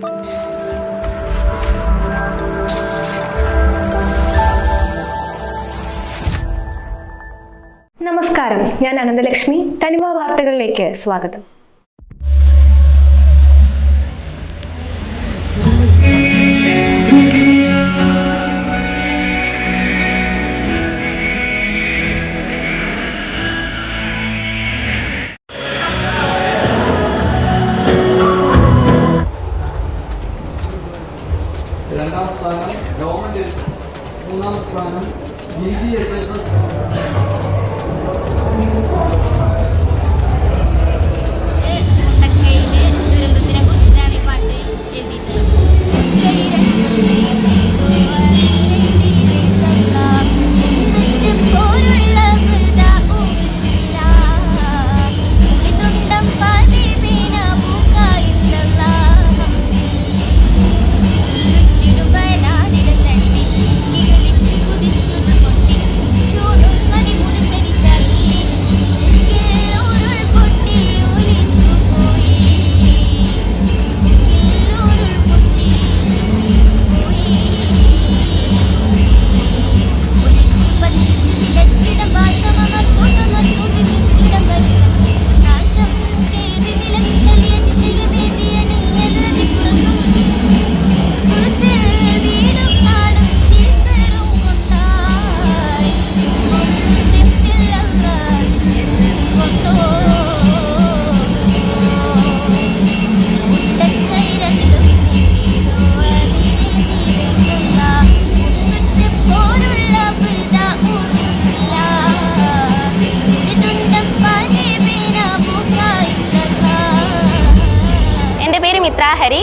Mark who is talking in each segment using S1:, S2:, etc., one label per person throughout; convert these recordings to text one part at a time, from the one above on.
S1: നമസ്കാരം. ഞാൻ അനന്തലക്ഷ്മി. തനിമ വാർത്തകളിലേക്ക് സ്വാഗതം.
S2: മിത്ര ഹരി.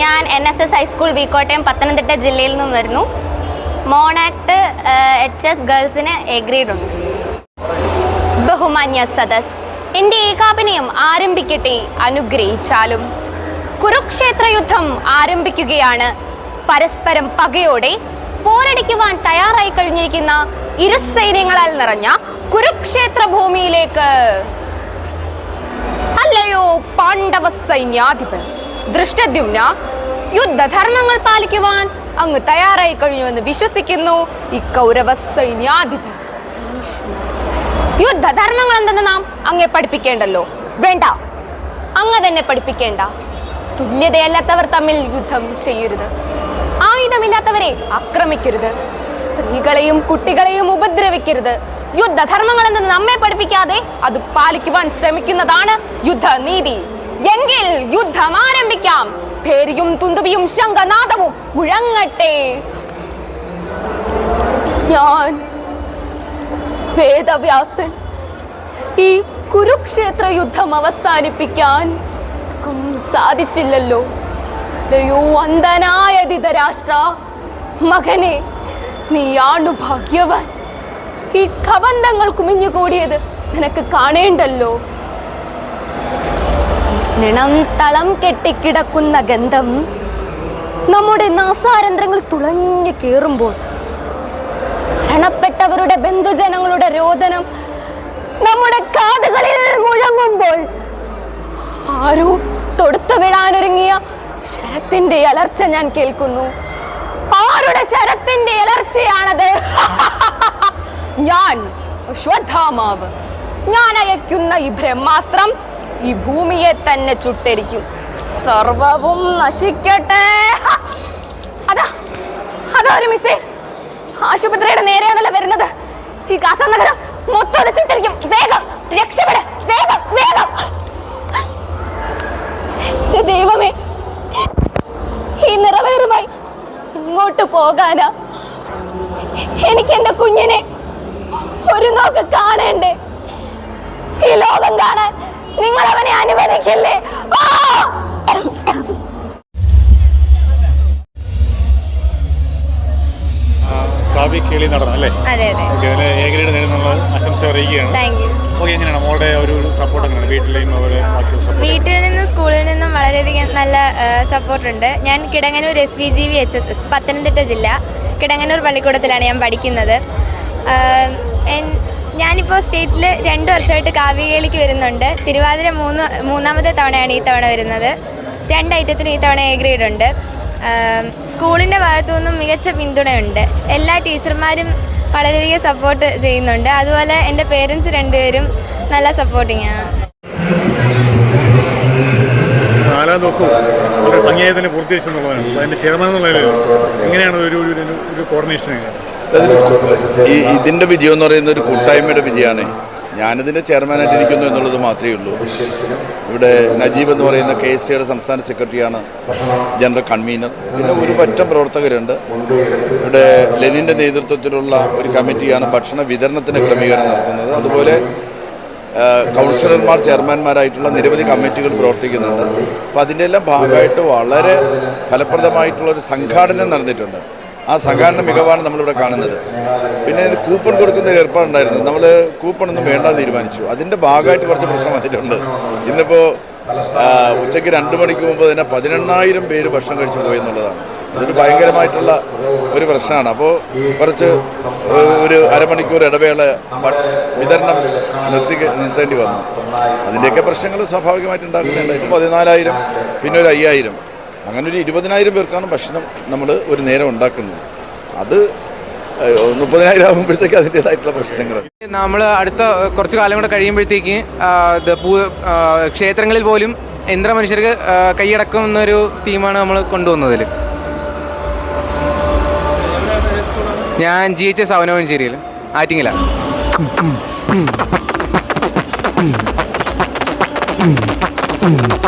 S2: ഞാൻ N S S high school Veekottayam Pathanamthitta ജില്ലയിൽ നിന്നും വരുന്നു. മോണാക്ട് എച്ച് എസ് ഗേൾസിന് എഗ്രീഡ് ഉണ്ട്. ബഹുമാന്യ സദസ് എന്റെ ഏകാപനയം ആരംഭിക്കട്ടെ അനുഗ്രഹിച്ചാലും. കുരുക്ഷേത്ര യുദ്ധം ആരംഭിക്കുകയാണ്. പരസ്പരം പകയോടെ പോരടിക്കുവാൻ തയ്യാറായി കഴിഞ്ഞിരിക്കുന്ന ഇരു ഇരുസൈന്യങ്ങളാൽ നിറഞ്ഞ കുരുക്ഷേത്ര ഭൂമിയിലേക്ക്. അല്ലയോ പാണ്ഡവ സൈന്യാധിപൻ. ദൃഷ്ടദ്യുമ്ന യുദ്ധധർമ്മങ്ങൾ പാലിക്കുവാൻ അങ്ങ് തയ്യാറായി കഴിഞ്ഞുവെന്ന് വിശ്വസിക്കുന്നു ഈ കൗരവ സൈന്യാധിപൻ. യുദ്ധധർമ്മങ്ങൾ എന്തെന്ന് നാം അങ്ങെ പഠിപ്പിക്കേണ്ടല്ലോ? വേണ്ട. അങ്ങ് തന്നെ പഠിപ്പിക്കേണ്ട. തുല്യതയല്ലാത്തവർ തമ്മിൽ യുദ്ധം ചെയ്യരുത്. ആയുധമില്ലാത്തവരെ ആക്രമിക്കരുത്. സ്ത്രീകളെയും കുട്ടികളെയും ഉപദ്രവിക്കരുത്. യുദ്ധധർമ്മങ്ങൾ എന്ന് നമ്മെ പഠിപ്പിക്കാതെ അത് പാലിക്കുവാൻ ശ്രമിക്കുന്നതാണ് യുദ്ധനീതി. എങ്കിൽ യുദ്ധം ആരംഭിക്കാം. പേരിയും തുന്തുപിയും ശംഖനാദവും മുഴങ്ങട്ടെ. ഞാൻ വേദവ്യാസൻ ഈ കുരുക്ഷേത്ര യുദ്ധം അവസാനിപ്പിക്കാൻ ക്കും സാധിച്ചില്ലല്ലോ. അന്ധനായ ധൃതരാഷ്ട്ര മകനെ നീയാണു ഭാഗ്യവാൻ. ഈ കബന്ധങ്ങൾ കുമിഞ്ഞുകൂടിയത് നിനക്ക് കാണേണ്ടല്ലോ. നിണം തളം കെട്ടിക്കിടക്കുന്ന ഗന്ധം നമ്മുടെ നാസാരന്ധ്രങ്ങൾ തുളഞ്ഞു കേറുമ്പോൾ മരണപ്പെട്ടവരുടെ ബന്ധുജനങ്ങളുടെ രോദനം നമ്മുടെ കാതുകളിൽ മുഴങ്ങുമ്പോൾ ആരോ തൊടുത്തു വിടാനൊരുങ്ങിയ ശരത്തിന്റെ അലർച്ച ഞാൻ കേൾക്കുന്നു. ആരുടെ ശരത്തിന്റെ അലർച്ചയാണത്? ഞാൻ അശ്വത്ഥാമാവ് ഞാൻ അയക്കുന്ന ഈ ബ്രഹ്മാസ്ത്രം ഈ ഭൂമിയെ തന്നെ ചുട്ടരിക്കും. സർവവും നശിക്കട്ടെ. അതാ അതാ ഒരു മിസ്സേ. ആശുപത്രിയുടെ നേരെയാണല്ലോ വരുന്നത്. ഈ കാസർനഗരം മൊത്തം അത് ചുട്ടരിക്കും. വേഗം രക്ഷപ്പെട്. വേഗം വേഗം. ദൈവമേ ഈ നിറവേറുമായി ഇങ്ങോട്ട് പോകാനാ. എനിക്ക് എന്റെ കുഞ്ഞിനെ ഒരു നോക്ക് കാണേണ്ടേ. ഈ ലോകം കാണാൻ നിങ്ങൾ അവനെ അനുവദിക്കില്ലേ? ആ!
S3: ആ, കാവ്യ കേളി നടന്നു അല്ലേ?
S2: അതെ അതെ.
S3: ഓക്കെ അതിൽ എ ഗ്രേഡ് നേടുന്നുള്ള ആശംസ അറിയിക്കുകയാണ്.
S2: താങ്ക്
S3: ഓക്കെ എങ്ങനെയാണ്? മോളുടെ ഒരു സപ്പോർട്ട് എങ്ങനെയാണ്? വീട്ടിലെയും അവരെ ബാക്കി
S4: വീട്ടിൽ നിന്നും സ്കൂളിൽ നിന്നും വളരെയധികം നല്ല സപ്പോർട്ടുണ്ട് ഞാൻ Kidanganoor S V G V H S S Pathanamthitta ജില്ല. കിടങ്ങനൂർ പള്ളിക്കൂടത്തിലാണ് ഞാൻ പഠിക്കുന്നത്. എൻ- ഞാനിപ്പോൾ സ്റ്റേറ്റിൽ രണ്ട് വർഷമായിട്ട് കാവ്യകേളിക്ക് വരുന്നുണ്ട്. തിരുവാതിര മൂന്ന് മൂന്നാമത്തെ തവണയാണ് ഈ തവണ വരുന്നത്. രണ്ട് ഐറ്റത്തിനും ഈ തവണ എ ഗ്രേഡ് ഉണ്ട്. സ്കൂളിന്റെ ഭാഗത്തു നിന്നും മികച്ച പിന്തുണയുണ്ട്. എല്ലാ ടീച്ചർമാരും വളരെയധികം സപ്പോർട്ട് ചെയ്യുന്നുണ്ട്. അതുപോലെ എന്റെ പേരൻസ് രണ്ടുപേരും നല്ല സപ്പോർട്ടിങ് ആണ്
S3: നാലാം ദിവസവും ഭംഗിയായി തന്നെ പൂർത്തീകരിച്ചെന്നുള്ളതാണ് അതിന്റെ ചെയർമാൻ എന്നുള്ളതിൽ എങ്ങനെയാണ് ഒരു- ഒരു കോർഡിനേഷൻ
S5: ഈ ഇതിന്റെ വിജയം എന്ന് പറയുന്ന ഒരു കൂട്ടായ്മയുടെ വിജയമാണ്. ഞാനിതിന്റെ ചെയർമാനായിട്ട് ഇരിക്കുന്നു എന്നുള്ളത് മാത്രമേ ഉള്ളൂ. ഇവിടെ നജീബ് എന്ന് പറയുന്ന കെ എസ് സിയുടെ സംസ്ഥാന സെക്രട്ടറിയാണ് ജനറൽ കൺവീനർ. പിന്നെ ഒരു പറ്റം പ്രവർത്തകരുണ്ട്. ഇവിടെ ലെനിന്റെ നേതൃത്വത്തിലുള്ള ഒരു കമ്മിറ്റിയാണ് ഭക്ഷണ വിതരണത്തിന് ക്രമീകരണം നടത്തുന്നത്. അതുപോലെ കൗൺസിലർമാർ ചെയർമാൻമാരായിട്ടുള്ള നിരവധി കമ്മിറ്റികൾ പ്രവർത്തിക്കുന്നുണ്ട്. അപ്പോൾ അതിന്റെ എല്ലാം ഭാഗമായിട്ട് വളരെ ഫലപ്രദമായിട്ടുള്ള ഒരു സംഘാടനം നടന്നിട്ടുണ്ട്. ആ സംഘാടന മികവാണ് നമ്മളിവിടെ കാണുന്നത്. പിന്നെ കൂപ്പൺ കൊടുക്കുന്ന ഒരു ഏർപ്പാടുണ്ടായിരുന്നു. നമ്മൾ കൂപ്പൺ ഒന്നും വേണ്ട തീരുമാനിച്ചു. അതിന്റെ ഭാഗമായിട്ട് കുറച്ച് പ്രശ്നം വന്നിട്ടുണ്ട്. ഇന്നിപ്പോൾ ഉച്ചയ്ക്ക് രണ്ട് മണിക്ക് മുമ്പ് തന്നെ പതിനെണ്ണായിരം പേര് ഭക്ഷണം കഴിച്ചു പോയി എന്നുള്ളതാണ്. ഇതൊരു ഭയങ്കരമായിട്ടുള്ള ഒരു പ്രശ്നമാണ്. അപ്പോൾ കുറച്ച് ഒരു അരമണിക്കൂർ ഇടവേള വിതരണം നിർത്തി നിർത്തേണ്ടി വന്നു. അതിന്റെയൊക്കെ പ്രശ്നങ്ങൾ സ്വാഭാവികമായിട്ട് ഉണ്ടാക്കുന്നുണ്ട് ഇപ്പോൾ പതിനാലായിരം പിന്നെ ഒരു അയ്യായിരം. അങ്ങനെ ഒരു ഇരുപതിനായിരം പേർക്കാണ് ഭക്ഷണം നമ്മൾ ഒരു നേരം ഉണ്ടാക്കുന്നത്. അത് മുപ്പതിനായിരം ആകുമ്പോഴത്തേക്ക് അതിന്റെതായിട്ടുള്ള പ്രശ്നങ്ങൾ
S6: നമ്മൾ അടുത്ത കുറച്ച് കാലം കൂടെ കഴിയുമ്പോഴത്തേക്ക് ക്ഷേത്രങ്ങളിൽ പോലും യന്ത്ര മനുഷ്യർക്ക് കൈയടക്കും എന്നൊരു തീമാണ് നമ്മൾ കൊണ്ടുവന്നതിൽ ഞാൻ ജി എച്ച് എസ് അവനവഞ്ചേരിയിൽ ആറ്റിങ്ങില.
S3: ഓം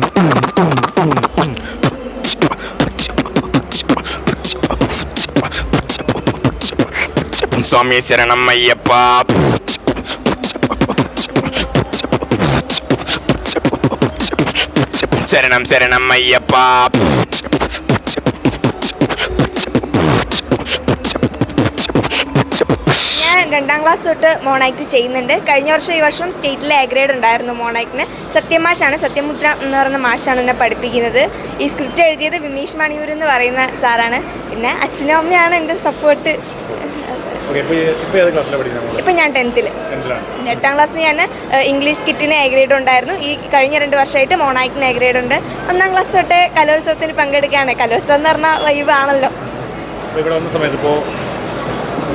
S3: സ്വാമി ശരണം അയ്യപ്പ. ശരണം ശരണം അയ്യപ്പ.
S4: രണ്ടാം ക്ലാസ് തൊട്ട് മോണാക്ട് ചെയ്യുന്നുണ്ട്. കഴിഞ്ഞ വർഷം ഈ വർഷം സ്റ്റേറ്റിലെ എ ഗ്രേഡ് ഉണ്ടായിരുന്നു മോണാക്ടിന്. സത്യമാഷാണ് സത്യമുദ്ര എന്ന് പറയുന്ന മാഷാണ് എന്നെ പഠിപ്പിക്കുന്നത്. ഈ സ്ക്രിപ്റ്റ് എഴുതിയത് വിമീഷ് മണിയൂർ എന്ന് പറയുന്ന സാറാണ്. പിന്നെ അച്ഛനും അമ്മയാണ് എന്റെ സപ്പോർട്ട് ഇപ്പം ഞാൻ ടെൻത്തിൽ എട്ടാം ക്ലാസ് ഞാൻ ഇംഗ്ലീഷ് കിറ്റിന് എ ഗ്രേഡ് ഉണ്ടായിരുന്നു. ഈ കഴിഞ്ഞ രണ്ട് വർഷമായിട്ട് മോണായിക്കിന് എ ഗ്രേഡ് ഉണ്ട്. ഒന്നാം ക്ലാസ് തൊട്ട് കലോത്സവത്തിന് പങ്കെടുക്കുകയാണ് കലോത്സവം എന്ന് പറഞ്ഞാൽ വൈബ് ആണല്ലോ.
S3: ഇവിടെ വന്ന സമയത്ത് ഇപ്പോൾ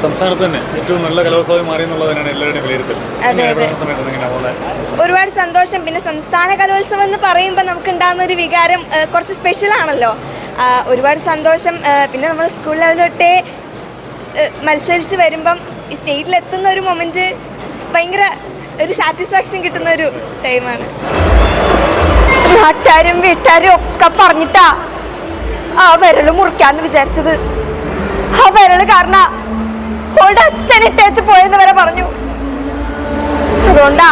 S3: സംസ്ഥാനത്ത് തന്നെ ഏറ്റവും നല്ല കലോത്സവം മാറി എന്നുള്ളതിനാണ് എല്ലാവരുടെയും വിലയിരുത്തൽ.
S4: ഒരുപാട് സന്തോഷം. പിന്നെ സംസ്ഥാന കലോത്സവം എന്ന് പറയുമ്പോൾ നമുക്ക് ഉണ്ടാകുന്ന ഒരു വികാരം കുറച്ച് സ്പെഷ്യൽ ആണല്ലോ. ഒരുപാട് സന്തോഷം. പിന്നെ നമ്മൾ സ്കൂൾ ലെവൽ തൊട്ടേ മത്സരിച്ച് വരുമ്പം ഈ സ്റ്റേറ്റിലെത്തുന്ന ഒരു മൊമെന്റ് ഭയങ്കര ഒരു സാറ്റിസ്ഫാക്ഷൻ കിട്ടുന്ന ഒരു ടൈമാണ് നാട്ടുകാരും വീട്ടുകാരും ഒക്കെ പറഞ്ഞിട്ടാ ആ വിരൽ മുറിക്കാന്ന് വിചാരിച്ചത്. ആ വിരൽ കാരണം ഓളുടെ അച്ഛൻ ഇട്ടേച്ച് പോയെന്ന് വരെ പറഞ്ഞു. അതുകൊണ്ടാ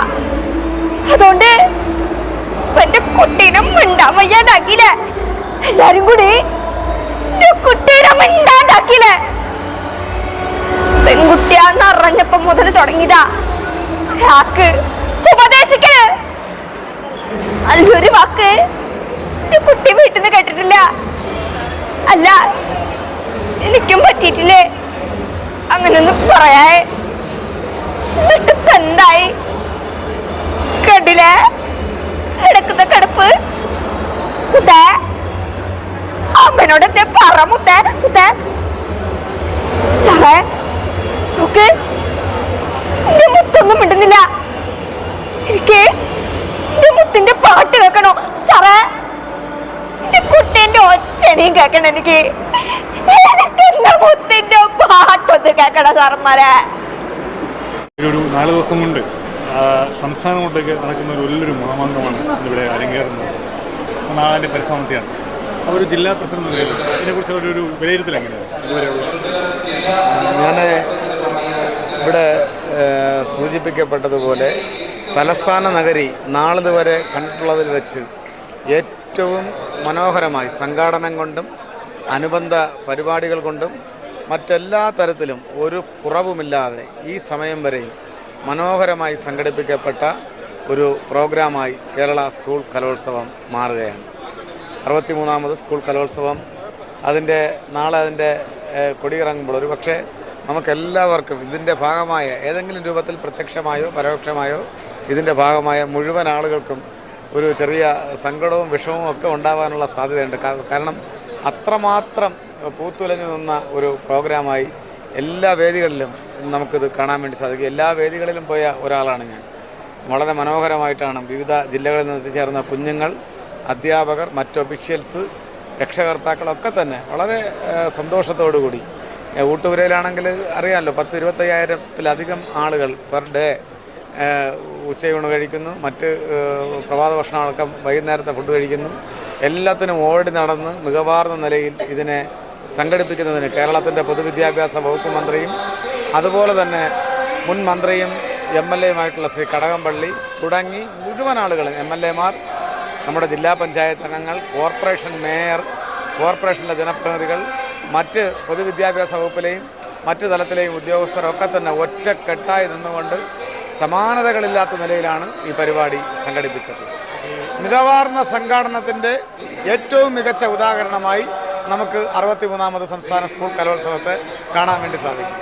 S4: അതുകൊണ്ട് എന്റെ കുട്ടീനും മിണ്ടാൻ വയ്യാണ്ടാക്കിയില്ലേ എല്ലാരും കൂടി കുട്ടീനെ മിണ്ടാണ്ടാക്കിയില്ലേ തുടങ്ങിയതാ. രാക്ക് ഉപദേശിക്കൽ. അതിലൊരു വാക്ക്. കുട്ടി വീട്ടിൽ നിന്ന് കേട്ടിട്ടില്ല. അല്ല എനിക്കും പറ്റിയിട്ടില്ലേ? അങ്ങനൊന്നും പറയാ എന്നിട്ടിപ്പ എന്തായി? കണ്ടില്ലേ കിടക്കുന്ന കിടപ്പ്. മുത്തേ അമ്മനോട് പറ മുത്തേ മുത്തേ. സാറേ നോക്ക്. മുത്തൊന്നും മിണ്ടുന്നില്ല. എനിക്ക് എന്റെ മുത്തിന്റെ പാട്ട് കേൾക്കണോ? സാറേ എന്റെ കുട്ടീന്റെ ഒച്ചനെയും കേൾക്കണം എനിക്ക്. എന്റെ മുത്തിന്റെ പാട്ടൊന്ന് കേൾക്കണം സാറന്മാരെ?
S3: ഒരു ഒരു നാല് ദിവസം കൊണ്ട് സംസ്ഥാനം കൊണ്ടൊക്കെ നടക്കുന്ന ഒരു വലിയൊരു മഹാമാങ്കമാണ് ഇവിടെ അരങ്ങേറുന്നത്. നാളെ പരിസമത്തിയാണ് പരിസമാപ്തിയാണ്. അപ്പോൾ ഒരു ജില്ലാ പ്രസിഡന്റ് നിലയിൽ ഇതിനെക്കുറിച്ച് ഒരു ഒരു വിലയിരുത്തൽ എങ്ങനെയാണ് ഇതുവരെയുള്ള?
S7: ഞാൻ ഇവിടെ സൂചിപ്പിക്കപ്പെട്ടതുപോലെ തലസ്ഥാന നഗരി നാളിതുവരെ കണ്ടിട്ടുള്ളതിൽ വെച്ച് ഏറ്റവും മനോഹരമായി സംഘാടനം കൊണ്ടും അനുബന്ധ പരിപാടികൾ കൊണ്ടും മറ്റെല്ലാ തരത്തിലും ഒരു കുറവുമില്ലാതെ ഈ സമയം വരെയും മനോഹരമായി സംഘടിപ്പിക്കപ്പെട്ട ഒരു പ്രോഗ്രാമായി കേരള സ്കൂൾ കലോത്സവം മാറുകയാണ്. അറുപത്തിമൂന്നാമത് സ്കൂൾ കലോത്സവം. അതിന്റെ നാളെ അതിന്റെ കൊടിയിറങ്ങുമ്പോൾ ഒരു പക്ഷേ നമുക്കെല്ലാവർക്കും ഇതിന്റെ ഭാഗമായ ഏതെങ്കിലും രൂപത്തിൽ പ്രത്യക്ഷമായോ പരോക്ഷമായോ ഇതിന്റെ ഭാഗമായ മുഴുവൻ ആളുകൾക്കും ഒരു ചെറിയ സങ്കടവും വിഷമവും ഒക്കെ ഉണ്ടാവാനുള്ള സാധ്യതയുണ്ട്. കാരണം അത്രമാത്രം പൂത്തുലഞ്ഞു നിന്ന ഒരു പ്രോഗ്രാമായി എല്ലാ വേദികളിലും നമുക്കിത് കാണാൻ വേണ്ടി സാധിക്കും. എല്ലാ വേദികളിലും പോയ ഒരാളാണ് ഞാൻ. വളരെ മനോഹരമായിട്ടാണ് വിവിധ ജില്ലകളിൽ നിന്ന് എത്തിച്ചേർന്ന കുഞ്ഞുങ്ങൾ അധ്യാപകർ മറ്റ് ഒഫീഷ്യൽസ് രക്ഷകർത്താക്കളൊക്കെ തന്നെ വളരെ സന്തോഷത്തോടു കൂടി ഊട്ടുപുരയിലാണെങ്കിൽ അറിയാമല്ലോ പത്ത് ഇരുപത്തയ്യായിരത്തിലധികം ആളുകൾ പെർ ഡേ ഉച്ചയൂണ് കഴിക്കുന്നു. മറ്റ് പ്രഭാത ഭക്ഷണമടക്കം വൈകുന്നേരത്തെ ഫുഡ് കഴിക്കുന്നു. എല്ലാത്തിനും ഓടി നടന്ന് മികവാർന്ന നിലയിൽ ഇതിനെ സംഘടിപ്പിക്കുന്നതിന് കേരളത്തിന്റെ പൊതുവിദ്യാഭ്യാസ വകുപ്പ് മന്ത്രിയും അതുപോലെ തന്നെ മുൻ മന്ത്രിയും എം എൽ എയുമായിട്ടുള്ള ശ്രീ കടകംപള്ളി തുടങ്ങി മുഴുവൻ ആളുകളും എം എൽ എമാർ നമ്മുടെ ജില്ലാ പഞ്ചായത്ത് അംഗങ്ങൾ കോർപ്പറേഷൻ മേയർ കോർപ്പറേഷന്റെ ജനപ്രതിനിധികൾ മറ്റ് പൊതുവിദ്യാഭ്യാസ വകുപ്പിലെയും മറ്റു തലത്തിലെയും ഉദ്യോഗസ്ഥരൊക്കെ തന്നെ ഒറ്റക്കെട്ടായി നിന്നുകൊണ്ട് സമാനതകളില്ലാത്ത നിലയിലാണ് ഈ പരിപാടി സംഘടിപ്പിച്ചത്. മികവാർന്ന സംഘാടനത്തിന്റെ ഏറ്റവും മികച്ച ഉദാഹരണമായി നമുക്ക് അറുപത്തിമൂന്നാമത് സംസ്ഥാന സ്കൂൾ കലോത്സവത്തെ കാണാൻ വേണ്ടി സാധിക്കും.